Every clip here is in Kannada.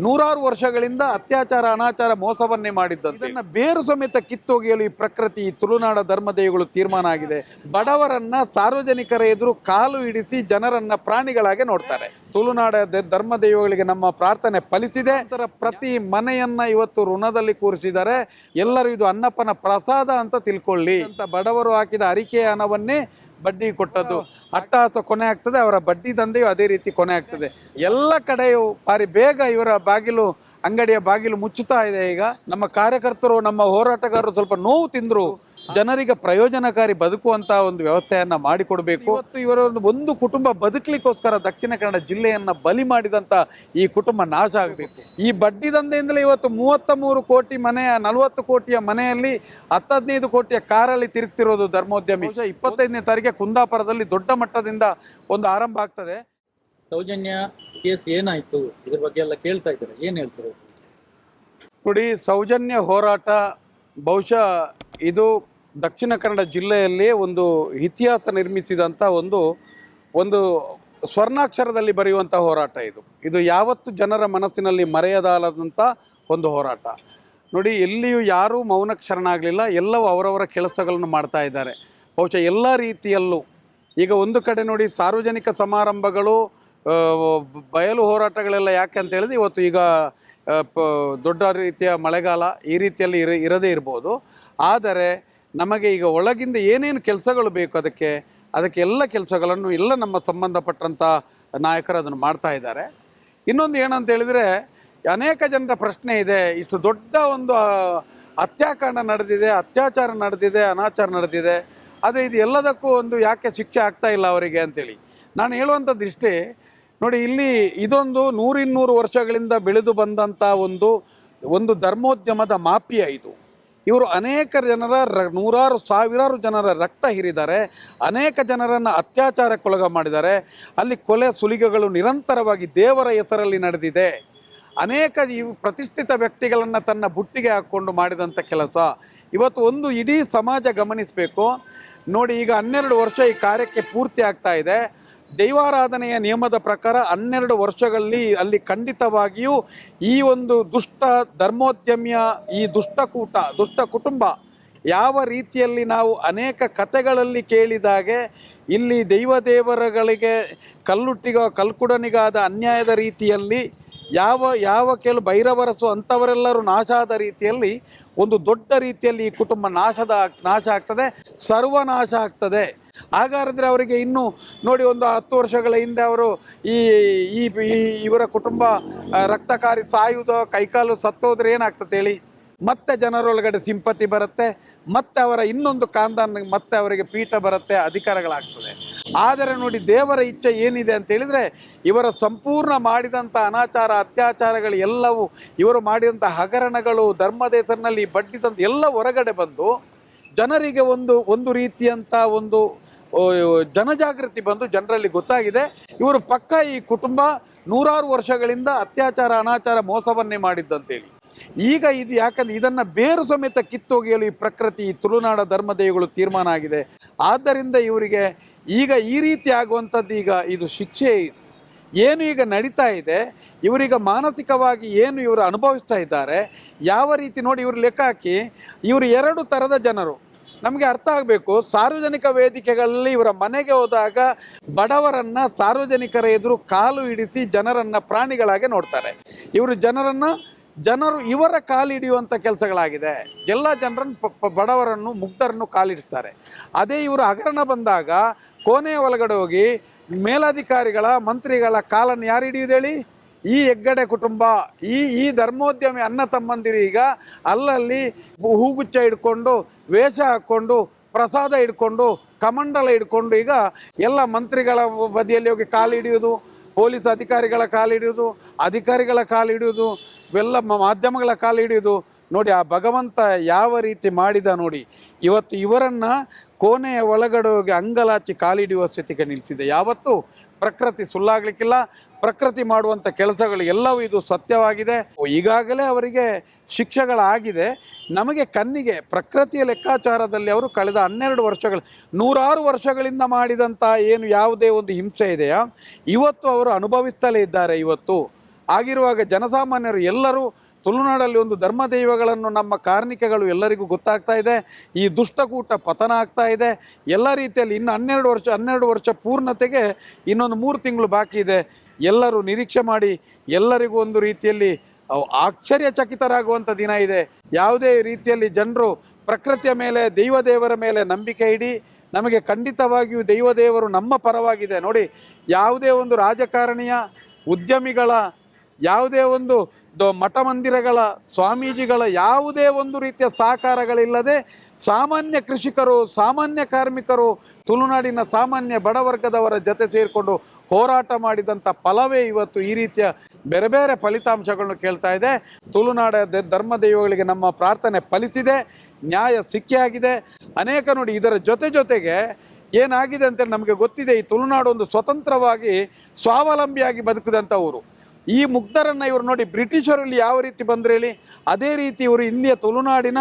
ನೂರಾರು ವರ್ಷಗಳಿಂದ ಅತ್ಯಾಚಾರ, ಅನಾಚಾರ, ಮೋಸವನ್ನೇ ಮಾಡಿದ್ದಂತೆ ಇದನ್ನ ಬೇರು ಸಮೇತ ಕಿತ್ತೊಗೆಯಲು ಈ ಪ್ರಕೃತಿ, ಈ ತುಳುನಾಡ ಧರ್ಮದೇವಿಗಳು ತೀರ್ಮಾನ ಆಗಿದೆ. ಬಡವರನ್ನ ಸಾರ್ವಜನಿಕರ ಎದುರು ಕಾಲು ಇಡಿಸಿ ಜನರನ್ನ ಪ್ರಾಣಿಗಳಾಗಿ ನೋಡ್ತಾರೆ. ತುಳುನಾಡ ಧರ್ಮದೇವಗಳಿಗೆ ನಮ್ಮ ಪ್ರಾರ್ಥನೆ ಫಲಿಸಿದೆ. ನಂತರ ಪ್ರತಿ ಮನೆಯನ್ನ ಇವತ್ತು ಋಣದಲ್ಲಿ ಕೂರಿಸಿದ್ದಾರೆ. ಎಲ್ಲರೂ ಇದು ಅನ್ನಪ್ಪನ ಪ್ರಸಾದ ಅಂತ ತಿಳ್ಕೊಳ್ಳಿ. ಅಂತ ಬಡವರು ಹಾಕಿದ ಅರಿಕೆಯ ಹಣವನ್ನೇ ಬಡ್ಡಿ ಕೊಟ್ಟದ್ದು ಅಟ್ಟಹಾಸ ಕೊನೆ ಆಗ್ತದೆ, ಅವರ ಬಡ್ಡಿ ದಂಧೆಯು ಅದೇ ರೀತಿ ಕೊನೆ ಆಗ್ತದೆ. ಎಲ್ಲ ಕಡೆಯೂ ಬಾರಿ ಬೇಗ ಇವರ ಬಾಗಿಲು, ಅಂಗಡಿಯ ಬಾಗಿಲು ಮುಚ್ಚುತ್ತಾ ಇದೆ ಈಗ. ನಮ್ಮ ಕಾರ್ಯಕರ್ತರು, ನಮ್ಮ ಹೋರಾಟಗಾರರು ಸ್ವಲ್ಪ ನೋವು ತಿಂದ್ರು. ಜನರಿಗೆ ಪ್ರಯೋಜನಕಾರಿ ಬದುಕುವಂತಹ ಒಂದು ವ್ಯವಸ್ಥೆಯನ್ನ ಮಾಡಿಕೊಡಬೇಕು. ಇವತ್ತು ಇವರ ಒಂದು ಒಂದು ಕುಟುಂಬ ಬದುಕಲಿಕ್ಕೋಸ್ಕರ ದಕ್ಷಿಣ ಕನ್ನಡ ಜಿಲ್ಲೆಯನ್ನ ಬಲಿ ಮಾಡಿದಂತ ಈ ಕುಟುಂಬ ನಾಶ ಆಗಬೇಕು. ಈ ಬಡ್ಡಿ ದಂಧೆಯಿಂದಲೇ ಇವತ್ತು ಮೂವತ್ತ ಮೂರು ಕೋಟಿ ಮನೆಯ ನಲವತ್ತು ಕೋಟಿಯ ಮನೆಯಲ್ಲಿ ಹತ್ತು ಹದಿನೈದು ಕೋಟಿಯ ಕಾರಲ್ಲಿ ತಿರುಗ್ತಿರೋದು ಧರ್ಮೋದ್ಯಮಿ. ಬಹುಶಃ ಇಪ್ಪತ್ತೈದನೇ ತಾರೀಕೆ ಕುಂದಾಪುರದಲ್ಲಿ ದೊಡ್ಡ ಮಟ್ಟದಿಂದ ಒಂದು ಆರಂಭ ಆಗ್ತದೆ. ಸೌಜನ್ಯ ಕೇಸ್ ಏನಾಯ್ತು? ಇದ್ರ ಬಗ್ಗೆ ಎಲ್ಲ ಕೇಳ್ತಾ ಇದ್ದಾರೆ. ಏನ್ ಹೇಳ್ತಾರೆ? ನೋಡಿ ಸೌಜನ್ಯ ಹೋರಾಟ ಬಹುಶಃ ಇದು ದಕ್ಷಿಣ ಕನ್ನಡ ಜಿಲ್ಲೆಯಲ್ಲಿ ಒಂದು ಇತಿಹಾಸ ನಿರ್ಮಿಸಿದಂಥ ಒಂದು ಒಂದು ಸ್ವರ್ಣಾಕ್ಷರದಲ್ಲಿ ಬರೆಯುವಂಥ ಹೋರಾಟ ಇದು. ಇದು ಯಾವತ್ತು ಜನರ ಮನಸ್ಸಿನಲ್ಲಿ ಮರೆಯದಾಲದಂಥ ಒಂದು ಹೋರಾಟ. ನೋಡಿ, ಎಲ್ಲಿಯೂ ಯಾರೂ ಮೌನಕ್ಕೆ ಶರಣಾಗಲಿಲ್ಲ ಎಲ್ಲವೂ ಅವರವರ ಕೆಲಸಗಳನ್ನು ಮಾಡ್ತಾ ಇದ್ದಾರೆ. ಬಹುಶಃ ಎಲ್ಲ ರೀತಿಯಲ್ಲೂ. ಈಗ ಒಂದು ಕಡೆ ನೋಡಿ, ಸಾರ್ವಜನಿಕ ಸಮಾರಂಭಗಳು ಬಯಲು ಹೋರಾಟಗಳೆಲ್ಲ ಯಾಕೆ ಅಂತ ಹೇಳಿದ್ರೆ, ಇವತ್ತು ಈಗ ದೊಡ್ಡ ರೀತಿಯ ಮಳೆಗಾಲ ಈ ರೀತಿಯಲ್ಲಿ ಇರ, ಇರದೇ ಇರ್ಬೋದು. ಆದರೆ ನಮಗೆ ಈಗ ಒಳಗಿಂದ ಏನೇನು ಕೆಲಸಗಳು ಬೇಕು ಅದಕ್ಕೆ ಅದಕ್ಕೆ ಎಲ್ಲ ಕೆಲಸಗಳನ್ನು ಎಲ್ಲ ನಮ್ಮ ಸಂಬಂಧಪಟ್ಟಂಥ ನಾಯಕರು ಅದನ್ನು ಮಾಡ್ತಾ ಇದ್ದಾರೆ. ಇನ್ನೊಂದು ಏನಂತ ಹೇಳಿದರೆ, ಅನೇಕ ಜನರ ಪ್ರಶ್ನೆ ಇದೆ, ಇಷ್ಟು ದೊಡ್ಡ ಒಂದು ಹತ್ಯಾಕಾಂಡ ನಡೆದಿದೆ, ಅತ್ಯಾಚಾರ ನಡೆದಿದೆ, ಅನಾಚಾರ ನಡೆದಿದೆ, ಆದರೆ ಇದು ಎಲ್ಲದಕ್ಕೂ ಒಂದು ಯಾಕೆ ಶಿಕ್ಷೆ ಆಗ್ತಾ ಇಲ್ಲ ಅವರಿಗೆ ಅಂತೇಳಿ. ನಾನು ಹೇಳುವಂಥದ್ದು ಇಷ್ಟೇ ನೋಡಿ ಇಲ್ಲಿ ಇದೊಂದು ನೂರಿನ್ನೂರು ವರ್ಷಗಳಿಂದ ಬೆಳೆದು ಬಂದಂಥ ಒಂದು ಒಂದು ಧರ್ಮೋದ್ಯಮದ ಮಾಫಿಯಾ ಇದು. ಇವರು ಅನೇಕ ಜನರ ರ- ನೂರಾರು ಸಾವಿರಾರು ಜನರ ರಕ್ತ ಹಿರಿದ್ದಾರೆ, ಅನೇಕ ಜನರನ್ನು ಅತ್ಯಾಚಾರಕ್ಕೊಳಗ ಮಾಡಿದ್ದಾರೆ. ಅಲ್ಲಿ ಕೊಲೆ ಸುಲಿಗೆಗಳು ನಿರಂತರವಾಗಿ ದೇವರ ಹೆಸರಲ್ಲಿ ನಡೆದಿದೆ. ಅನೇಕ ಇವ್ ಪ್ರತಿಷ್ಠಿತ ವ್ಯಕ್ತಿಗಳನ್ನು ತನ್ನ ಬುಟ್ಟಿಗೆ ಹಾಕ್ಕೊಂಡು ಮಾಡಿದಂಥ ಕೆಲಸ. ಇವತ್ತು ಒಂದು ಇಡೀ ಸಮಾಜ ಗಮನಿಸಬೇಕು. ನೋಡಿ ಈಗ ಹನ್ನೆರಡು ವರ್ಷ ಈ ಕಾರ್ಯಕ್ಕೆ ಪೂರ್ತಿ ಆಗ್ತಾ ಇದೆ. ದೈವಾರಾಧನೆಯ ನಿಯಮದ ಪ್ರಕಾರ ಹನ್ನೆರಡು ವರ್ಷಗಳಲ್ಲಿ ಅಲ್ಲಿ ಖಂಡಿತವಾಗಿಯೂ ಈ ಒಂದು ದುಷ್ಟ ಧರ್ಮೋದ್ಯಮಿಯ ಈ ದುಷ್ಟಕೂಟ ದುಷ್ಟ ಕುಟುಂಬ ಯಾವ ರೀತಿಯಲ್ಲಿ ನಾವು ಅನೇಕ ಕಥೆಗಳಲ್ಲಿ ಕೇಳಿದಾಗೆ ಇಲ್ಲಿ ದೈವ ದೇವರುಗಳಿಗೆ ಕಲ್ಲುಟ್ಟಿಗ, ಕಲ್ಕುಡನಿಗಾದ ಅನ್ಯಾಯದ ರೀತಿಯಲ್ಲಿ ಯಾವ ಯಾವ ಕೆಲವು ಭೈರವರಸು ಅಂಥವರೆಲ್ಲರೂ ನಾಶ ಆದ ರೀತಿಯಲ್ಲಿ ಒಂದು ದೊಡ್ಡ ರೀತಿಯಲ್ಲಿ ಈ ಕುಟುಂಬ ನಾಶದ, ನಾಶ ಆಗ್ತದೆ, ಸರ್ವನಾಶ ಆಗ್ತದೆ. ಹಾಗಾದ್ರೆ ಅವರಿಗೆ ಇನ್ನು ನೋಡಿ ಒಂದು ಹತ್ತು ವರ್ಷಗಳ ಹಿಂದೆ ಅವರು ಈ ಈ ಇವರ ಕುಟುಂಬ ರಕ್ತಕಾರಿ ಸಾಯುವುದೋ, ಕೈಕಾಲು ಸತ್ತೋದ್ರೆ ಏನಾಗ್ತದೆ ಹೇಳಿ? ಮತ್ತೆ ಜನರೊಳಗಡೆ ಸಿಂಪತಿ ಬರುತ್ತೆ, ಮತ್ತೆ ಅವರ ಇನ್ನೊಂದು ಕಾಂದಾನ, ಮತ್ತೆ ಅವರಿಗೆ ಪೀಠ ಬರುತ್ತೆ, ಅಧಿಕಾರಗಳಾಗ್ತದೆ. ಆದರೆ ನೋಡಿ ದೇವರ ಇಚ್ಛೆ ಏನಿದೆ ಅಂತ ಹೇಳಿದರೆ, ಇವರ ಸಂಪೂರ್ಣ ಮಾಡಿದಂಥ ಅನಾಚಾರ, ಅತ್ಯಾಚಾರಗಳು ಎಲ್ಲವೂ, ಇವರು ಮಾಡಿದಂಥ ಹಗರಣಗಳು ಧರ್ಮದ ಹೆಸರಿನಲ್ಲಿ ಬಡ್ಡಿ ತಂದು ಎಲ್ಲ ಹೊರಗಡೆ ಬಂದು ಜನರಿಗೆ ಒಂದು ಒಂದು ರೀತಿಯಂಥ ಒಂದು ಜನಜಾಗೃತಿ ಬಂದು ಜನರಲ್ಲಿ ಗೊತ್ತಾಗಿದೆ. ಇವರು ಪಕ್ಕ ಈ ಕುಟುಂಬ ನೂರಾರು ವರ್ಷಗಳಿಂದ ಅತ್ಯಾಚಾರ, ಅನಾಚಾರ, ಮೋಸವನ್ನೇ ಮಾಡಿದ್ದಂತೇಳಿ. ಈಗ ಇದು ಯಾಕಂದ್ರೆ ಇದನ್ನ ಬೇರು ಸಮೇತ ಕಿತ್ತೊಗೆಯಲು ಈ ಪ್ರಕೃತಿ, ಈ ತುಳುನಾಡ ಧರ್ಮದೇವಿಗಳು ತೀರ್ಮಾನ ಆಗಿದೆ. ಆದ್ದರಿಂದ ಇವರಿಗೆ ಈಗ ಈ ರೀತಿ ಆಗುವಂಥದ್ದು ಈಗ ಇದು ಶಿಕ್ಷೆ ಏನು ಈಗ ನಡೀತಾ ಇದೆ, ಇವರೀಗ ಮಾನಸಿಕವಾಗಿ ಏನು ಇವರು ಅನುಭವಿಸ್ತಾ ಇದ್ದಾರೆ, ಯಾವ ರೀತಿ ನೋಡಿ ಇವರು ಲೆಕ್ಕ ಹಾಕಿ, ಇವರು ಎರಡು ಥರದ ಜನರು. ನಮಗೆ ಅರ್ಥ ಆಗಬೇಕು. ಸಾರ್ವಜನಿಕ ವೇದಿಕೆಗಳಲ್ಲಿ ಇವರ ಮನೆಗೆ ಹೋದಾಗ ಬಡವರನ್ನ ಸಾರ್ವಜನಿಕರ ಎದುರು ಕಾಲು ಇಡಿಸಿ ಜನರನ್ನ ಪ್ರಾಣಿಗಳಾಗೆ ನೋಡ್ತಾರೆ. ಇವರು ಜನರನ್ನ ಜನರು ಇವರ ಕಾಲಿಡಿಯುವಂಥ ಕೆಲಸಗಳಾಗಿದೆ. ಎಲ್ಲ ಜನರನ್ನು ಬಡವರನ್ನು, ಮುಗ್ಧರನ್ನು ಕಾಲಿಡಿಸ್ತಾರೆ ಅದೇ ಇವರು ಹಗರಣ ಬಂದಾಗ ಕೋಣೆಯ ಒಳಗಡೆ ಹೋಗಿ ಮೇಲಾಧಿಕಾರಿಗಳ, ಮಂತ್ರಿಗಳ ಕಾಲನ್ನು ಯಾರು ಹಿಡಿಯುದು ಹೇಳಿ? ಈ ಹೆಗ್ಗಡೆ ಕುಟುಂಬ, ಈ ಈ ಧರ್ಮೋದ್ಯಮಿ ಅನ್ನ ತಮ್ಮಂದಿರು ಈಗ ಅಲ್ಲಲ್ಲಿ ಹೂಗುಚ್ಚ ಹಿಡ್ಕೊಂಡು, ವೇಷ ಹಾಕ್ಕೊಂಡು, ಪ್ರಸಾದ ಹಿಡ್ಕೊಂಡು, ಕಮಂಡಲ ಹಿಡ್ಕೊಂಡು ಈಗ ಎಲ್ಲ ಮಂತ್ರಿಗಳ ಬದಿಯಲ್ಲಿ ಹೋಗಿ ಕಾಲು ಹಿಡಿಯೋದು, ಪೊಲೀಸ್ ಅಧಿಕಾರಿಗಳ ಕಾಲು ಹಿಡಿಯೋದು, ಅಧಿಕಾರಿಗಳ ಕಾಲು ಹಿಡಿಯೋದು, ಇವೆಲ್ಲ ಮಾಧ್ಯಮಗಳ ಕಾಲು ಹಿಡಿಯೋದು. ನೋಡಿ, ಆ ಭಗವಂತ ಯಾವ ರೀತಿ ಮಾಡಿದ ನೋಡಿ, ಇವತ್ತು ಇವರನ್ನು ಕೋಣೆಯ ಒಳಗಡೆ ಹೋಗಿ ಅಂಗಲಾಚಿ ಕಾಲಿಡಿಯುವ ಸ್ಥಿತಿಗೆ ನಿಲ್ಲಿಸಿದೆ ಯಾವತ್ತೂ ಪ್ರಕೃತಿ ಸುಳ್ಳಾಗಲಿಕ್ಕಿಲ್ಲ, ಪ್ರಕೃತಿ ಮಾಡುವಂಥ ಕೆಲಸಗಳು ಎಲ್ಲವೂ ಇದು ಸತ್ಯವಾಗಿದೆ. ಈಗಾಗಲೇ ಅವರಿಗೆ ಶಿಕ್ಷೆಗಳಾಗಿದೆ. ನಮಗೆ ಕಣ್ಣಿಗೆ, ಪ್ರಕೃತಿಯ ಲೆಕ್ಕಾಚಾರದಲ್ಲಿ ಅವರು ಕಳೆದ ಹನ್ನೆರಡು ವರ್ಷಗಳು, ನೂರಾರು ವರ್ಷಗಳಿಂದ ಮಾಡಿದಂಥ ಏನು ಯಾವುದೇ ಒಂದು ಹಿಂಸೆ ಇದೆಯಾ? ಇವತ್ತು ಅವರು ಅನುಭವಿಸ್ತಲೇ ಇದ್ದಾರೆ ಇವತ್ತು. ಆಗಿರುವಾಗ ಜನಸಾಮಾನ್ಯರು ಎಲ್ಲರೂ ತುಳುನಾಡಲ್ಲಿ ಒಂದು ಧರ್ಮ ದೈವಗಳನ್ನು ನಮ್ಮ ಕಾರ್ಮಿಕಗಳು ಎಲ್ಲರಿಗೂ ಗೊತ್ತಾಗ್ತಾ ಇದೆ. ಈ ದುಷ್ಟಕೂಟ ಪತನ ಆಗ್ತಾ ಇದೆ. ಎಲ್ಲ ರೀತಿಯಲ್ಲಿ ಇನ್ನು ಹನ್ನೆರಡು ವರ್ಷ ಹನ್ನೆರಡು ವರ್ಷ ಪೂರ್ಣತೆಗೆ ಇನ್ನೊಂದು ಮೂರು ತಿಂಗಳು ಬಾಕಿ ಇದೆ. ಎಲ್ಲರೂ ನಿರೀಕ್ಷೆ ಮಾಡಿ ಎಲ್ಲರಿಗೂ ಒಂದು ರೀತಿಯಲ್ಲಿ ಆಶ್ಚರ್ಯಚಕಿತರಾಗುವಂಥ ದಿನ ಇದೆ. ಯಾವುದೇ ರೀತಿಯಲ್ಲಿ ಜನರು ಪ್ರಕೃತಿಯ ಮೇಲೆ, ದೈವ ದೇವರ ಮೇಲೆ ನಂಬಿಕೆ ಇಡಿ, ನಮಗೆ ಖಂಡಿತವಾಗಿಯೂ ದೈವ ದೇವರು ನಮ್ಮ ಪರವಾಗಿದೆ. ನೋಡಿ, ಯಾವುದೇ ಒಂದು ರಾಜಕಾರಣಿಯ ಉದ್ಯಮಿಗಳ, ಯಾವುದೇ ಒಂದು ದ- ಮಠ ಮಂದಿರಗಳ ಸ್ವಾಮೀಜಿಗಳ ಯಾವುದೇ ಒಂದು ರೀತಿಯ ಸಹಕಾರಗಳಿಲ್ಲದೆ ಸಾಮಾನ್ಯ ಕೃಷಿಕರು, ಸಾಮಾನ್ಯ ಕಾರ್ಮಿಕರು, ತುಳುನಾಡಿನ ಸಾಮಾನ್ಯ ಬಡವರ್ಗದವರ ಜೊತೆ ಸೇರಿಕೊಂಡು ಹೋರಾಟ ಮಾಡಿದಂಥ ಫಲವೇ ಇವತ್ತು ಈ ರೀತಿಯ ಬೇರೆ ಬೇರೆ ಫಲಿತಾಂಶಗಳನ್ನು ಕೇಳ್ತಾ ಇದೆ. ತುಳುನಾಡ ಧರ್ಮ ದೈವಗಳಿಗೆ ನಮ್ಮ ಪ್ರಾರ್ಥನೆ ಫಲಿಸಿದೆ, ನ್ಯಾಯ ಸಿಕ್ಕಿಯಾಗಿದೆ. ಅನೇಕ ನೋಡಿ ಇದರ ಜೊತೆ ಜೊತೆಗೆ ಏನಾಗಿದೆ ಅಂತೇಳಿ ನಮಗೆ ಗೊತ್ತಿದೆ, ಈ ತುಳುನಾಡು ಒಂದು ಸ್ವತಂತ್ರವಾಗಿ ಸ್ವಾವಲಂಬಿಯಾಗಿ ಬದುಕಿದಂಥ ಊರು. ಈ ಮುಗ್ಧರನ್ನು ಇವರು ನೋಡಿ ಬ್ರಿಟಿಷರಲ್ಲಿ ಯಾವ ರೀತಿ ಬಂದರೆ ಹೇಳಿ, ಅದೇ ರೀತಿ ಇವರು ಇಲ್ಲಿಯ ತುಳುನಾಡಿನ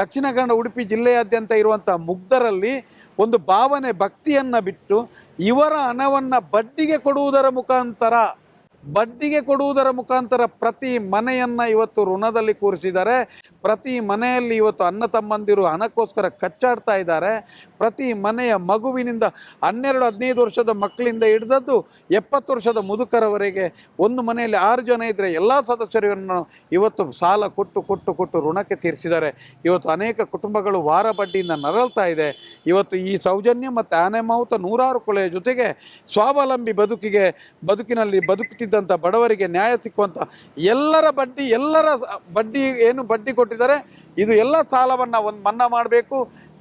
ದಕ್ಷಿಣ ಕನ್ನಡ, ಉಡುಪಿ ಜಿಲ್ಲೆಯಾದ್ಯಂತ ಇರುವಂಥ ಮುಗ್ಧರಲ್ಲಿ ಒಂದು ಭಾವನೆ, ಭಕ್ತಿಯನ್ನು ಬಿಟ್ಟು ಇವರ ಹಣವನ್ನು ಬಡ್ಡಿಗೆ ಕೊಡುವುದರ ಮುಖಾಂತರ, ಬಡ್ಡಿಗೆ ಕೊಡುವುದರ ಮುಖಾಂತರ ಪ್ರತಿ ಮನೆಯನ್ನು ಇವತ್ತು ಋಣದಲ್ಲಿ ಕೂರಿಸಿದ್ದಾರೆ. ಪ್ರತಿ ಮನೆಯಲ್ಲಿ ಇವತ್ತು ಅಣ್ಣ ತಮ್ಮಂದಿರು ಹಣಕ್ಕೋಸ್ಕರ ಕಚ್ಚಾಡ್ತಾ ಇದ್ದಾರೆ. ಪ್ರತಿ ಮನೆಯ ಮಗುವಿನಿಂದ ಹನ್ನೆರಡು, ಹದಿನೈದು ವರ್ಷದ ಮಕ್ಕಳಿಂದ ಹಿಡಿದದ್ದು ಎಪ್ಪತ್ತು ವರ್ಷದ ಮುದುಕರವರೆಗೆ ಒಂದು ಮನೆಯಲ್ಲಿ ಆರು ಜನ ಇದ್ದರೆ ಎಲ್ಲ ಸದಸ್ಯರನ್ನು ಇವತ್ತು ಸಾಲ ಕೊಟ್ಟು ಕೊಟ್ಟು ಕೊಟ್ಟು ಋಣಕ್ಕೆ ತೀರಿಸಿದ್ದಾರೆ. ಇವತ್ತು ಅನೇಕ ಕುಟುಂಬಗಳು ವಾರ ಬಡ್ಡಿಯಿಂದ ನರಳ್ತಾ ಇದೆ. ಇವತ್ತು ಈ ಸೌಜನ್ಯ ಮತ್ತು ಆನೆ ಮಾವುತ ನೂರಾರು ಕೊಳೆಯ ಜೊತೆಗೆ ಸ್ವಾವಲಂಬಿ ಬದುಕಿಗೆ, ಬದುಕಿನಲ್ಲಿ ಬದುಕುತ್ತಿದ್ದಂಥ ಬಡವರಿಗೆ ನ್ಯಾಯ ಸಿಕ್ಕುವಂಥ ಎಲ್ಲರ ಬಡ್ಡಿ ಎಲ್ಲರ ಬಡ್ಡಿ ಏನು ಬಡ್ಡಿ ಕೊಟ್ಟಿದ್ದಾರೆ, ಇದು ಎಲ್ಲ ಸಾಲವನ್ನು ಒಂದು ಮನ್ನಾ ಮಾಡಬೇಕು.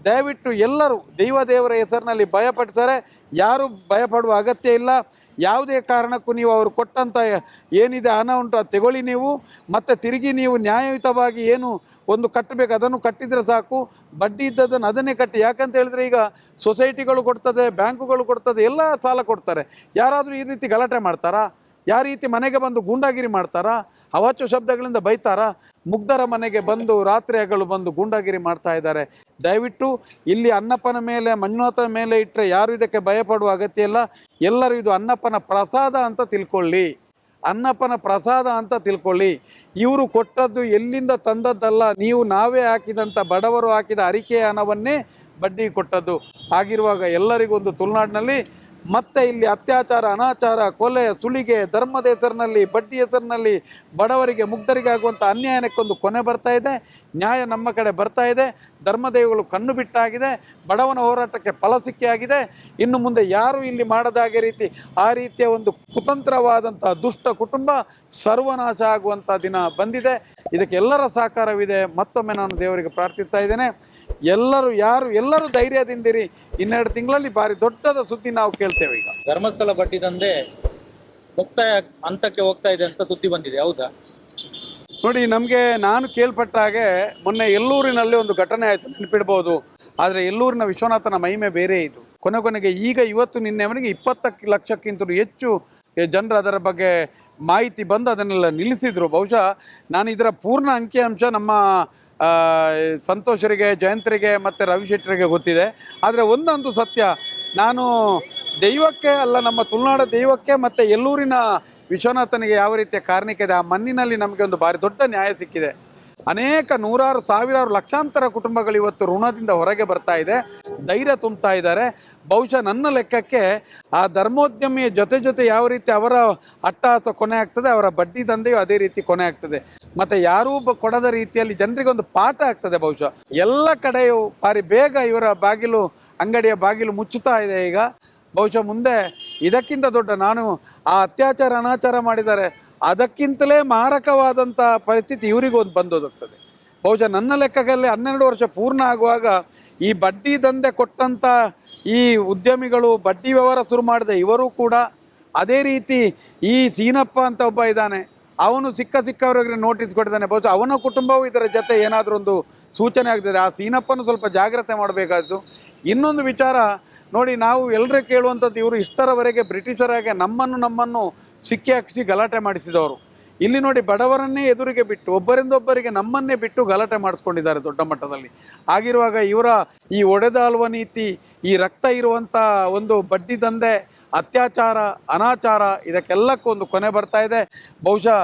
ದಯವಿಟ್ಟು ಎಲ್ಲರೂ ದೈವ ದೇವರ ಹೆಸರಿನಲ್ಲಿ ಭಯಪಡಿಸ್ತಾರೆ ಯಾರು ಭಯಪಡುವ ಅಗತ್ಯ ಇಲ್ಲ. ಯಾವುದೇ ಕಾರಣಕ್ಕೂ ನೀವು ಅವರು ಕೊಟ್ಟಂಥ ಏನಿದೆ ಹಣ ಉಂಟು ಅದು ತಗೊಳ್ಳಿ ನೀವು. ಮತ್ತು ತಿರುಗಿ ನೀವು ನ್ಯಾಯಯುತವಾಗಿ ಏನು ಒಂದು ಕಟ್ಟಬೇಕು, ಅದನ್ನು ಕಟ್ಟಿದರೆ ಸಾಕು. ಬಡ್ಡಿ ಇದ್ದದನ್ನು ಅದನ್ನೇ ಕಟ್ಟಿ. ಯಾಕಂತ ಹೇಳಿದ್ರೆ ಈಗ ಸೊಸೈಟಿಗಳು ಕೊಡ್ತದೆ, ಬ್ಯಾಂಕುಗಳು ಕೊಡ್ತದೆ, ಎಲ್ಲ ಸಾಲ ಕೊಡ್ತಾರೆ. ಯಾರಾದರೂ ಈ ರೀತಿ ಗಲಾಟೆ ಮಾಡ್ತಾರಾ? ಯಾವ ರೀತಿ ಮನೆಗೆ ಬಂದು ಗೂಂಡಾಗಿರಿ ಮಾಡ್ತಾರಾ? ಅವಾಚ್ಯ ಶಬ್ದಗಳಿಂದ ಬೈತಾರಾ? ಮುಗ್ಧರ ಮನೆಗೆ ಬಂದು ರಾತ್ರಿ ಹಗಲು ಬಂದು ಗೂಂಡಾಗಿರಿ ಮಾಡ್ತಾ ಇದ್ದಾರೆ. ದಯವಿಟ್ಟು ಇಲ್ಲಿ ಅನ್ನಪ್ಪನ ಮೇಲೆ, ಮಂಜುನಾಥನ ಮೇಲೆ ಇಟ್ಟರೆ ಯಾರು ಇದಕ್ಕೆ ಭಯಪಡುವ ಅಗತ್ಯ ಇಲ್ಲ. ಎಲ್ಲರೂ ಇದು ಅನ್ನಪ್ಪನ ಪ್ರಸಾದ ಅಂತ ತಿಳ್ಕೊಳ್ಳಿ. ಅನ್ನಪ್ಪನ ಪ್ರಸಾದ ಅಂತ ತಿಳ್ಕೊಳ್ಳಿ. ಇವರು ಕೊಟ್ಟದ್ದು ಎಲ್ಲಿಂದ ತಂದದ್ದಲ್ಲ, ನೀವು ನಾವೇ ಹಾಕಿದಂಥ ಬಡವರು ಹಾಕಿದ ಅರಿಕೆಯ ಹಣವನ್ನೇ ಬಡ್ಡಿ ಕೊಟ್ಟದ್ದು. ಆಗಿರುವಾಗ ಎಲ್ಲರಿಗೊಂದು ತುಳುನಾಡಿನಲ್ಲಿ ಮತ್ತೆ ಇಲ್ಲಿ ಅತ್ಯಾಚಾರ, ಅನಾಚಾರ, ಕೊಲೆ ಸುಳಿಗೆ ಧರ್ಮದ ಹೆಸರಿನಲ್ಲಿ, ಬಡ್ಡಿ ಹೆಸರಿನಲ್ಲಿ ಬಡವರಿಗೆ ಮುಗ್ಧರಿಗೆ ಆಗುವಂಥ ಅನ್ಯಾಯಕ್ಕೊಂದು ಕೊನೆ ಬರ್ತಾ ಇದೆ. ನ್ಯಾಯ ನಮ್ಮ ಕಡೆ ಬರ್ತಾ ಇದೆ. ಧರ್ಮದೇವಗಳು ಕಣ್ಣು ಬಿಟ್ಟಾಗಿದೆ. ಬಡವನ ಹೋರಾಟಕ್ಕೆ ಫಲ ಸಿಕ್ಕಿಯಾಗಿದೆ. ಇನ್ನು ಮುಂದೆ ಯಾರು ಇಲ್ಲಿ ಮಾಡದಾಗೆ ರೀತಿ ಆ ರೀತಿಯ ಒಂದು ಕುತಂತ್ರವಾದಂಥ ದುಷ್ಟ ಕುಟುಂಬ ಸರ್ವನಾಶ ಆಗುವಂಥ ದಿನ ಬಂದಿದೆ. ಇದಕ್ಕೆಲ್ಲರ ಸಹಕಾರವಿದೆ. ಮತ್ತೊಮ್ಮೆ ನಾನು ದೇವರಿಗೆ ಪ್ರಾರ್ಥಿಸ್ತಾ ಇದ್ದೇನೆ. ಎಲ್ಲರೂ ಯಾರು ಎಲ್ಲರೂ ಧೈರ್ಯದಿಂದಿರಿ. ಇನ್ನೆರಡು ತಿಂಗಳಲ್ಲಿ ಭಾರಿ ದೊಡ್ಡದ ಸುದ್ದಿ ನಾವು ಕೇಳ್ತೇವೆ ಈಗ. ಧರ್ಮಸ್ಥಳ ಬಟ್ಟಿ ದಂಧೆ ಮುಕ್ತಾಯ ಹಂತಕ್ಕೆ ಹೋಗ್ತಾ ಇದೆ ಅಂತ ಸುದ್ದಿ ಬಂದಿದೆ ಹೌದಾ? ನೋಡಿ ನಮಗೆ ನಾನು ಕೇಳ್ಪಟ್ಟ ಹಾಗೆ ಮೊನ್ನೆ ಎಲ್ಲೂರಿನಲ್ಲಿ ಒಂದು ಘಟನೆ ಆಯಿತು ನೆನಪಿಡ್ಬೋದು. ಆದರೆ ಎಲ್ಲೂರಿನ ವಿಶ್ವನಾಥನ ಮಹಿಮೆ ಬೇರೆ ಇದು. ಕೊನೆ ಕೊನೆಗೆ ಈಗ ಇವತ್ತು ನಿನ್ನೆವರೆಗೆ ಇಪ್ಪತ್ತಕ್ಕೆ ಲಕ್ಷಕ್ಕಿಂತಲೂ ಹೆಚ್ಚು ಜನರು ಅದರ ಬಗ್ಗೆ ಮಾಹಿತಿ ಬಂದು ಅದನ್ನೆಲ್ಲ ನಿಲ್ಲಿಸಿದರು. ಬಹುಶಃ ನಾನು ಇದರ ಪೂರ್ಣ ಅಂಕಿಅಂಶ ನಮ್ಮ ಸಂತೋಷರಿಗೆ, ಜಯಂತರಿಗೆ ಮತ್ತು ರವಿಶೆಟ್ಟರಿಗೆ ಗೊತ್ತಿದೆ. ಆದರೆ ಒಂದಂತೂ ಸತ್ಯ, ನಾನು ದೈವಕ್ಕೆ ಅಲ್ಲ, ನಮ್ಮ ತುಳುನಾಡ ದೈವಕ್ಕೆ ಮತ್ತು ಎಲ್ಲೂರಿನ ವಿಶ್ವನಾಥನಿಗೆ ಯಾವ ರೀತಿಯ ಕಾರಣಕ್ಕೆ ಇದೆ, ಆ ಮಣ್ಣಿನಲ್ಲಿ ನಮಗೆ ಒಂದು ಭಾರಿ ದೊಡ್ಡ ನ್ಯಾಯ ಸಿಕ್ಕಿದೆ. ಅನೇಕ ನೂರಾರು, ಸಾವಿರಾರು ಲಕ್ಷಾಂತರ ಕುಟುಂಬಗಳು ಇವತ್ತು ಋಣದಿಂದ ಹೊರಗೆ ಬರ್ತಾ ಇದೆ. ಧೈರ್ಯ ತುಂಬ್ತಾ ಇದ್ದಾರೆ. ಬಹುಶಃ ನನ್ನ ಲೆಕ್ಕಕ್ಕೆ ಆ ಧರ್ಮೋದ್ಯಮಿಯ ಜೊತೆ ಜೊತೆ ಯಾವ ರೀತಿ ಅವರ ಅಟ್ಟಹಾಸ ಕೊನೆ ಆಗ್ತದೆ, ಅವರ ಬಡ್ಡಿ ದಂಧೆಯು ಅದೇ ರೀತಿ ಕೊನೆ ಆಗ್ತದೆ. ಮತ್ತು ಯಾರೂ ಕೊಡದ ರೀತಿಯಲ್ಲಿ ಜನರಿಗೆ ಒಂದು ಪಾಠ ಆಗ್ತದೆ ಬಹುಶಃ. ಎಲ್ಲ ಕಡೆಯೂ ಭಾರಿ ಬೇಗ ಇವರ ಬಾಗಿಲು, ಅಂಗಡಿಯ ಬಾಗಿಲು ಮುಚ್ಚುತ್ತಾ ಇದೆ ಈಗ. ಬಹುಶಃ ಮುಂದೆ ಇದಕ್ಕಿಂತ ದೊಡ್ಡ ನಾನು ಆ ಅತ್ಯಾಚಾರ ಅನಾಚಾರ ಮಾಡಿದ್ದಾರೆ. ಅದಕ್ಕಿಂತಲೇ ಮಾರಕವಾದಂಥ ಪರಿಸ್ಥಿತಿ ಇವರಿಗೂ ಒಂದು ಬಂದೋದಾಗ್ತದೆ. ಬಹುಶಃ ನನ್ನ ಲೆಕ್ಕದಲ್ಲಿ ಹನ್ನೆರಡು ವರ್ಷ ಪೂರ್ಣ ಆಗುವಾಗ ಈ ಬಡ್ಡಿ ದಂಧೆ ಕೊಟ್ಟಂಥ ಈ ಉದ್ಯಮಿಗಳು, ಬಡ್ಡಿ ವ್ಯವಹಾರ ಶುರು ಮಾಡಿದ ಇವರು ಕೂಡ ಅದೇ ರೀತಿ ಈ ಸೀನಪ್ಪ ಅಂತ ಒಬ್ಬ ಇದ್ದಾನೆ. ಅವನು ಸಿಕ್ಕ ಸಿಕ್ಕವರಿಗೆ ನೋಟಿಸ್ ಕೊಟ್ಟಿದ್ದಾನೆ. ಬಹುಶಃ ಅವನ ಕುಟುಂಬವೂ ಇದರ ಜೊತೆ ಏನಾದರೂ ಒಂದು ಸೂಚನೆ ಆಗ್ತದೆ. ಆ ಸೀನಪ್ಪನು ಸ್ವಲ್ಪ ಜಾಗ್ರತೆ ಮಾಡಬೇಕಾದ್ದು ಇನ್ನೊಂದು ವಿಚಾರ, ನೋಡಿ ನಾವು ಎಲ್ಲರೂ ಕೇಳುವಂಥದ್ದು ಇವರು ಇಷ್ಟರವರೆಗೆ ಬ್ರಿಟಿಷರಾಗೆ ನಮ್ಮನ್ನು ನಮ್ಮನ್ನು ಸಿಕ್ಕಿ ಹಾಕಿಸಿ ಗಲಾಟೆ ಮಾಡಿಸಿದವರು. ಇಲ್ಲಿ ನೋಡಿ ಬಡವರನ್ನೇ ಎದುರಿಗೆ ಬಿಟ್ಟು ಒಬ್ಬರಿಂದ ಒಬ್ಬರಿಗೆ ನಮ್ಮನ್ನೇ ಬಿಟ್ಟು ಗಲಾಟೆ ಮಾಡಿಸ್ಕೊಂಡಿದ್ದಾರೆ ದೊಡ್ಡ ಮಟ್ಟದಲ್ಲಿ. ಆಗಿರುವಾಗ ಇವರ ಈ ಒಡೆದಾಳುವ ನೀತಿ, ಈ ರಕ್ತ ಇರುವಂಥ ಒಂದು ಬಡ್ಡಿ ದಂಧೆ, ಅತ್ಯಾಚಾರ, ಅನಾಚಾರ ಇದಕ್ಕೆಲ್ಲಕ್ಕೂ ಒಂದು ಕೊನೆ ಬರ್ತಾ ಇದೆ. ಬಹುಶಃ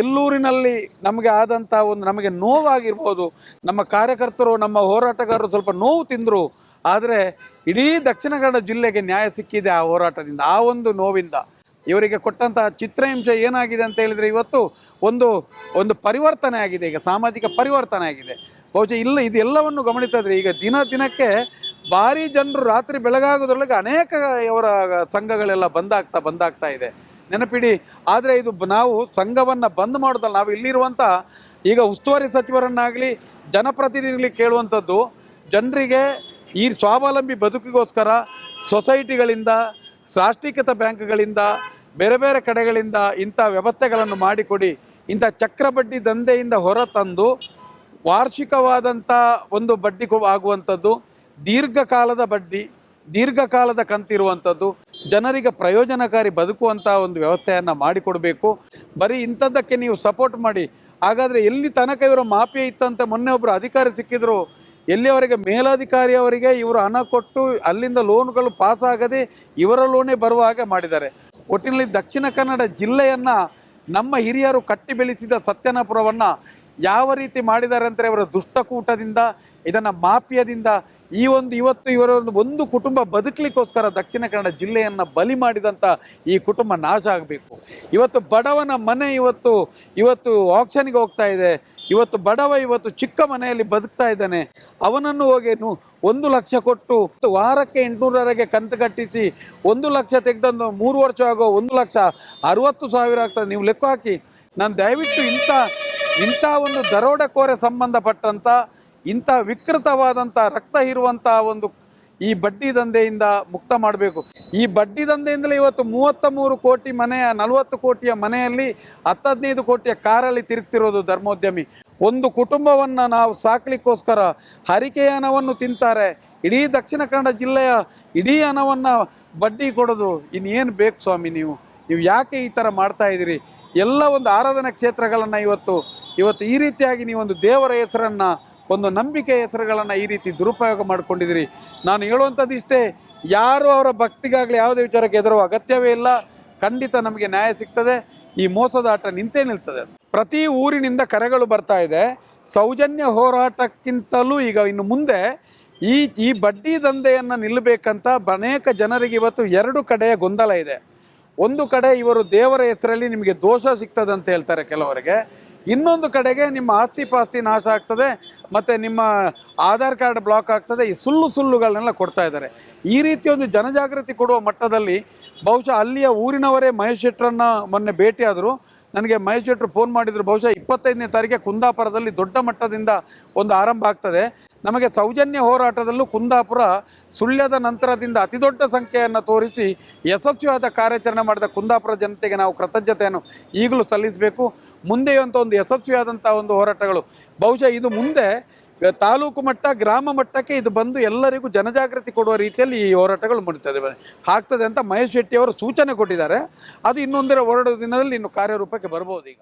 ಎಲ್ಲೂರಿನಲ್ಲಿ ನಮಗೆ ಆದಂಥ ಒಂದು ನಮಗೆ ನೋವಾಗಿರ್ಬೋದು. ನಮ್ಮ ಕಾರ್ಯಕರ್ತರು, ನಮ್ಮ ಹೋರಾಟಗಾರರು ಸ್ವಲ್ಪ ನೋವು ತಿಂದರು. ಆದರೆ ಇಡೀ ದಕ್ಷಿಣ ಕನ್ನಡ ಜಿಲ್ಲೆಗೆ ನ್ಯಾಯ ಸಿಕ್ಕಿದೆ ಆ ಹೋರಾಟದಿಂದ, ಆ ಒಂದು ನೋವಿಂದ. ಇವರಿಗೆ ಕೊಟ್ಟಂತಹ ಚಿತ್ರಹಿಂಸೆ ಏನಾಗಿದೆ ಅಂತ ಹೇಳಿದರೆ ಇವತ್ತು ಒಂದು ಒಂದು ಪರಿವರ್ತನೆ ಆಗಿದೆ, ಈಗ ಸಾಮಾಜಿಕ ಪರಿವರ್ತನೆ ಆಗಿದೆ. ಬಹುಶಃ ಇಲ್ಲ, ಇದೆಲ್ಲವನ್ನು ಗಮನಿಸಿದ್ರೆ ಈಗ ದಿನ ದಿನಕ್ಕೆ ಭಾರಿ ಜನರು ರಾತ್ರಿ ಬೆಳಗಾಗೋದ್ರೊಳಗೆ ಅನೇಕ ಅವರ ಸಂಘಗಳೆಲ್ಲ ಬಂದಾಗ್ತಾ ಬಂದಾಗ್ತಾ ಇದೆ. ನೆನಪಿಡಿ, ಆದರೆ ಇದು ನಾವು ಸಂಘವನ್ನು ಬಂದ್ ಮಾಡೋದಲ್ಲ, ನಾವು ಇಲ್ಲಿರುವಂಥ ಈಗ ಉಸ್ತುವಾರಿ ಸಚಿವರನ್ನಾಗಲಿ, ಜನಪ್ರತಿನಿಧಿಗಳಿಗೆ ಕೇಳುವಂಥದ್ದು, ಜನರಿಗೆ ಈ ಸ್ವಾವಲಂಬಿ ಬದುಕಿಗೋಸ್ಕರ ಸೊಸೈಟಿಗಳಿಂದ, ರಾಷ್ಟ್ರೀಕೃತ ಬ್ಯಾಂಕ್ಗಳಿಂದ ಬೇರೆ ಬೇರೆ ಕಡೆಗಳಿಂದ ಇಂಥ ವ್ಯವಸ್ಥೆಗಳನ್ನು ಮಾಡಿಕೊಡಿ. ಇಂಥ ಚಕ್ರಬಡ್ಡಿ ದಂಧೆಯಿಂದ ಹೊರತಂದು ವಾರ್ಷಿಕವಾದಂಥ ಒಂದು ಬಡ್ಡಿ ಆಗುವಂಥದ್ದು, ದೀರ್ಘಕಾಲದ ಬಡ್ಡಿ, ದೀರ್ಘಕಾಲದ ಕಂತಿರುವಂಥದ್ದು, ಜನರಿಗೆ ಪ್ರಯೋಜನಕಾರಿ ಬದುಕುವಂಥ ಒಂದು ವ್ಯವಸ್ಥೆಯನ್ನು ಮಾಡಿಕೊಡಬೇಕು. ಬರೀ ಇಂಥದ್ದಕ್ಕೆ ನೀವು ಸಪೋರ್ಟ್ ಮಾಡಿ. ಹಾಗಾದರೆ ಎಲ್ಲಿ ತನಕ ಇವರ ಮಾಫಿಯಾ ಇತ್ತಂತೆ ಮೊನ್ನೆ ಒಬ್ಬರು ಅಧಿಕಾರಿ ಸಿಕ್ಕಿದ್ರು. ಎಲ್ಲಿಯವರೆಗೆ ಮೇಲಾಧಿಕಾರಿಯವರಿಗೆ ಇವರು ಹಣ ಕೊಟ್ಟು ಅಲ್ಲಿಂದ ಲೋನ್ಗಳು ಪಾಸ್ ಆಗದೆ ಇವರ ಲೋನೇ ಬರುವ ಹಾಗೆ ಮಾಡಿದ್ದಾರೆ. ಒಟ್ಟಿನಲ್ಲಿ ದಕ್ಷಿಣ ಕನ್ನಡ ಜಿಲ್ಲೆಯನ್ನು ನಮ್ಮ ಹಿರಿಯರು ಕಟ್ಟಿ ಬೆಳೆಸಿದ ಸತ್ಯನಾಪುರವನ್ನು ಯಾವ ರೀತಿ ಮಾಡಿದ್ದಾರೆ ಅಂದರೆ ಇವರ ದುಷ್ಟಕೂಟದಿಂದ, ಇದನ್ನು ಮಾಫಿಯಾದಿಂದ, ಈ ಒಂದು ಇವತ್ತು ಇವರ ಒಂದು ಒಂದು ಕುಟುಂಬ ಬದುಕಲಿಕ್ಕೋಸ್ಕರ ದಕ್ಷಿಣ ಕನ್ನಡ ಜಿಲ್ಲೆಯನ್ನು ಬಲಿ ಮಾಡಿದಂಥ ಈ ಕುಟುಂಬ ನಾಶ ಆಗಬೇಕು. ಇವತ್ತು ಬಡವನ ಮನೆ ಇವತ್ತು ಇವತ್ತು ಆಕ್ಷನ್ಗೆ ಹೋಗ್ತಾ ಇದೆ. ಇವತ್ತು ಬಡವ ಇವತ್ತು ಚಿಕ್ಕ ಮನೆಯಲ್ಲಿ ಬದುಕ್ತಾ ಇದ್ದಾನೆ. ಅವನನ್ನು ಹೋಗಿ ಒಂದು ಲಕ್ಷ ಕೊಟ್ಟು ವಾರಕ್ಕೆ ಎಂಟುನೂರವರೆಗೆ ಕಂತು ಕಟ್ಟಿಸಿ ಒಂದು ಲಕ್ಷ ತೆಗೆದೊಂದು ಮೂರು ವರ್ಷ ಆಗೋ ಒಂದು ಲಕ್ಷ ಅರುವತ್ತು ಸಾವಿರ ಆಗ್ತದೆ. ನೀವು ಲೆಕ್ಕ ಹಾಕಿ. ನಾನು ದಯವಿಟ್ಟು ಇಂಥ ಇಂಥ ಒಂದು ದರೋಡೆಕೋರೆ ಸಂಬಂಧಪಟ್ಟಂಥ, ಇಂಥ ವಿಕೃತವಾದಂಥ, ರಕ್ತ ಇರುವಂಥ ಒಂದು ಈ ಬಡ್ಡಿ ದಂಧೆಯಿಂದ ಮುಕ್ತ ಮಾಡಬೇಕು. ಈ ಬಡ್ಡಿ ದಂಧೆಯಿಂದಲೇ ಇವತ್ತು ಮೂವತ್ತ ಮೂರು ಕೋಟಿ ಮನೆಯ, ನಲವತ್ತು ಕೋಟಿಯ ಮನೆಯಲ್ಲಿ ಹತ್ತು ಹದಿನೈದು ಕೋಟಿಯ ಕಾರಲ್ಲಿ ತಿರುಗ್ತಿರೋದು ಧರ್ಮೋದ್ಯಮಿ. ಒಂದು ಕುಟುಂಬವನ್ನು ನಾವು ಸಾಕಲಿಕ್ಕೋಸ್ಕರ ಹರಿಕೆಯ ಹಣವನ್ನು ತಿಂತಾರೆ. ಇಡೀ ದಕ್ಷಿಣ ಕನ್ನಡ ಜಿಲ್ಲೆಯ ಇಡೀ ಹಣವನ್ನು ಬಡ್ಡಿ ಕೊಡೋದು ಇನ್ನೇನು ಬೇಕು ಸ್ವಾಮಿ ನೀವು? ನೀವು ಯಾಕೆ ಈ ಥರ ಮಾಡ್ತಾ ಇದ್ದೀರಿ? ಎಲ್ಲ ಒಂದು ಆರಾಧನಾ ಕ್ಷೇತ್ರಗಳನ್ನು ಇವತ್ತು ಇವತ್ತು ಈ ರೀತಿಯಾಗಿ ನೀವೊಂದು ದೇವರ ಹೆಸರನ್ನು ಒಂದು ನಂಬಿಕೆ ಹೆಸರುಗಳನ್ನು ಈ ರೀತಿ ದುರುಪಯೋಗ ಮಾಡ್ಕೊಂಡಿದ್ದೀರಿ. ನಾನು ಹೇಳುವಂಥದ್ದು ಇಷ್ಟೇ, ಯಾರು ಅವರ ಭಕ್ತಿಗಾಗಲಿ ಯಾವುದೇ ವಿಚಾರಕ್ಕೆ ಹೆದರುವ ಅಗತ್ಯವೇ ಇಲ್ಲ. ಖಂಡಿತ ನಮಗೆ ನ್ಯಾಯ ಸಿಗ್ತದೆ. ಈ ಮೋಸದ ಆಟ ನಿಂತೇ ನಿಲ್ತದೆ ಪ್ರತಿ ಊರಿನಿಂದ ಕರೆಗಳು ಬರ್ತಾ ಇದೆ. ಸೌಜನ್ಯ ಹೋರಾಟಕ್ಕಿಂತಲೂ ಈಗ ಇನ್ನು ಮುಂದೆ ಈ ಈ ಬಡ್ಡಿ ದಂಧೆಯನ್ನು ನಿಲ್ಲಬೇಕಂತ ಅನೇಕ ಜನರಿಗೆ ಇವತ್ತು ಎರಡು ಕಡೆಯ ಗೊಂದಲ ಇದೆ. ಒಂದು ಕಡೆ ಇವರು ದೇವರ ಹೆಸರಲ್ಲಿ ನಿಮಗೆ ದೋಷ ಸಿಗ್ತದಂತ ಹೇಳ್ತಾರೆ ಕೆಲವರಿಗೆ. ಇನ್ನೊಂದು ಕಡೆಗೆ ನಿಮ್ಮ ಆಸ್ತಿ ಪಾಸ್ತಿ ನಾಶ ಆಗ್ತದೆ, ಮತ್ತು ನಿಮ್ಮ ಆಧಾರ್ ಕಾರ್ಡ್ ಬ್ಲಾಕ್ ಆಗ್ತದೆ, ಈ ಸುಳ್ಳು ಸುಳ್ಳುಗಳನ್ನೆಲ್ಲ ಕೊಡ್ತಾ ಇದ್ದಾರೆ. ಈ ರೀತಿ ಒಂದು ಜನಜಾಗೃತಿ ಕೊಡುವ ಮಟ್ಟದಲ್ಲಿ ಬಹುಶಃ ಅಲ್ಲಿಯ ಊರಿನವರೇ ಮಹೇಶ್ ಶೆಟ್ಟರನ್ನು ಮೊನ್ನೆ ಭೇಟಿಯಾದರು ನನಗೆ ಮಹೇಶ್ ಶೆಟ್ಟರು ಫೋನ್ ಮಾಡಿದರು, ಬಹುಶಃ ಇಪ್ಪತ್ತೈದನೇ ತಾರೀಕೆ ಕುಂದಾಪುರದಲ್ಲಿ ದೊಡ್ಡ ಮಟ್ಟದಿಂದ ಒಂದು ಆರಂಭ ಆಗ್ತದೆ. ನಮಗೆ ಸೌಜನ್ಯ ಹೋರಾಟದಲ್ಲೂ ಕುಂದಾಪುರ ಸುಳ್ಯದ ನಂತರದಿಂದ ಅತಿ ದೊಡ್ಡ ಸಂಖ್ಯೆಯನ್ನು ತೋರಿಸಿ ಯಶಸ್ವಿಯಾದ ಕಾರ್ಯಾಚರಣೆ ಮಾಡಿದ ಕುಂದಾಪುರ ಜನತೆಗೆ ನಾವು ಕೃತಜ್ಞತೆಯನ್ನು ಈಗಲೂ ಸಲ್ಲಿಸಬೇಕು. ಮುಂದೆಯಂಥ ಒಂದು ಯಶಸ್ವಿಯಾದಂಥ ಒಂದು ಹೋರಾಟಗಳು. ಬಹುಶಃ ಇದು ಮುಂದೆ ತಾಲೂಕು ಮಟ್ಟ, ಗ್ರಾಮ ಮಟ್ಟಕ್ಕೆ ಇದು ಬಂದು ಎಲ್ಲರಿಗೂ ಜನಜಾಗೃತಿ ಕೊಡುವ ರೀತಿಯಲ್ಲಿ ಈ ಹೋರಾಟಗಳು ಮುಡಿತದೆ. ಆಗ್ತದೆ ಅಂತ ಮಹೇಶ್ ಶೆಟ್ಟಿ ಅವರು ಸೂಚನೆ ಕೊಟ್ಟಿದ್ದಾರೆ. ಅದು ಇನ್ನೊಂದರ ಹೊರಡುವ ದಿನದಲ್ಲಿ ಇನ್ನು ಕಾರ್ಯರೂಪಕ್ಕೆ ಬರ್ಬೋದು ಈಗ.